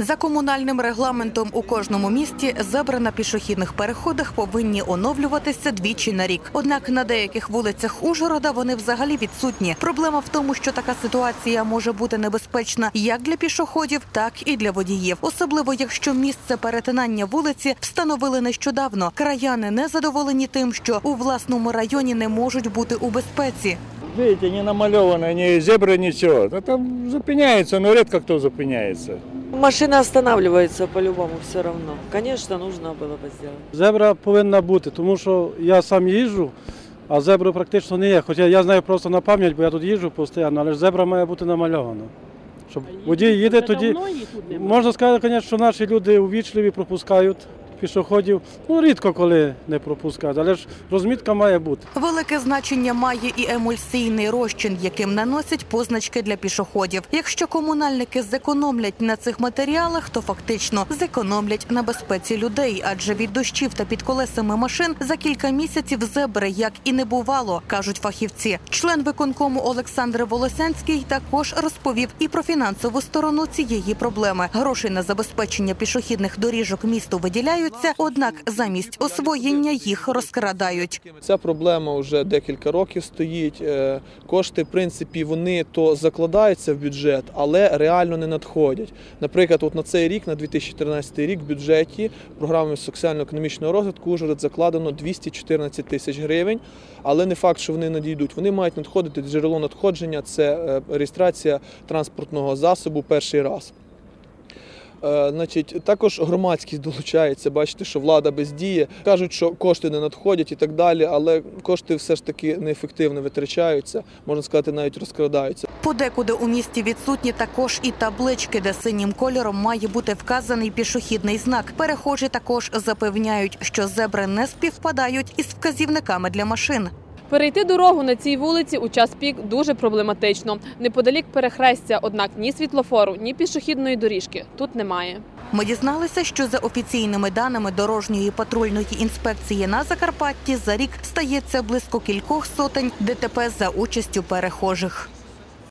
За комунальним регламентом у кожному місті зебри на пішохідних переходах повинні оновлюватися двічі на рік. Однак на деяких вулицях Ужгорода вони взагалі відсутні. Проблема в тому, що така ситуація може бути небезпечна як для пішоходів, так і для водіїв, особливо якщо місце перетинання вулиці встановили нещодавно. Краяни не задоволені тим, що у власному районі не можуть бути у безпеці. Видите, не намальовано ни зебры, ничего. Да там зупиняется, но редко кто зупиняется. Машина останавливается по-любому все равно. Конечно, нужно было бы сделать. Зебра повинна бути, тому що я сам їжджу, а зебри практично не є. Хоча я знаю просто на пам'ять, бо я тут їжджу постійно, але ж зебра має бути намальована. Щоб водій їде, тоді можна сказати, звісно, що наші люди увічливі пропускають пішоходів. Ну, рідко коли не пропускають, але ж розмітка має бути. Велике значення має і емульсійний розчин, яким наносять позначки для пішоходів. Якщо комунальники зекономлять на цих матеріалах, то фактично зекономлять на безпеці людей, адже від дощів та під колесами машин за кілька місяців зебри як і не бувало, кажуть фахівці. Член виконкому Олександр Волосянський також розповів і про фінансову сторону цієї проблеми. Грошей на забезпечення пішохідних доріжок місту виділяються, однак замість освоєння їх розкрадають. Ця проблема вже декілька років стоїть. Е, Кошти, в принципі, вони то закладаються в бюджет, але реально не надходять. Наприклад, от на цей рік, на 2014 рік, в бюджеті програми соціально-економічного розвитку Ужгород закладено 214 тисяч гривень, але не факт, що вони надійдуть. Вони мають надходити джерело надходження це е, реєстрація транспортного засобу перший раз. Е, Значить, також громадськість долучається. Бачите, що влада бездіє. Кажуть, що кошти не надходять і так далі, але кошти все ж таки неефективно витрачаються, можна сказати, навіть розкрадаються. Подекуди у місті відсутні також і таблички, де синім кольором має бути вказаний пішохідний знак. Перехожі також запевняють, що зебри не співпадають із вказівниками для машин. Перейти дорогу на цій вулиці у час пік дуже проблематично. Неподалік перехрестя, однак ні світлофору, ні пішохідної доріжки тут немає. Ми дізналися, що за офіційними даними дорожньої патрульної інспекції на Закарпатті за рік стається близько кількох сотень ДТП за участю перехожих.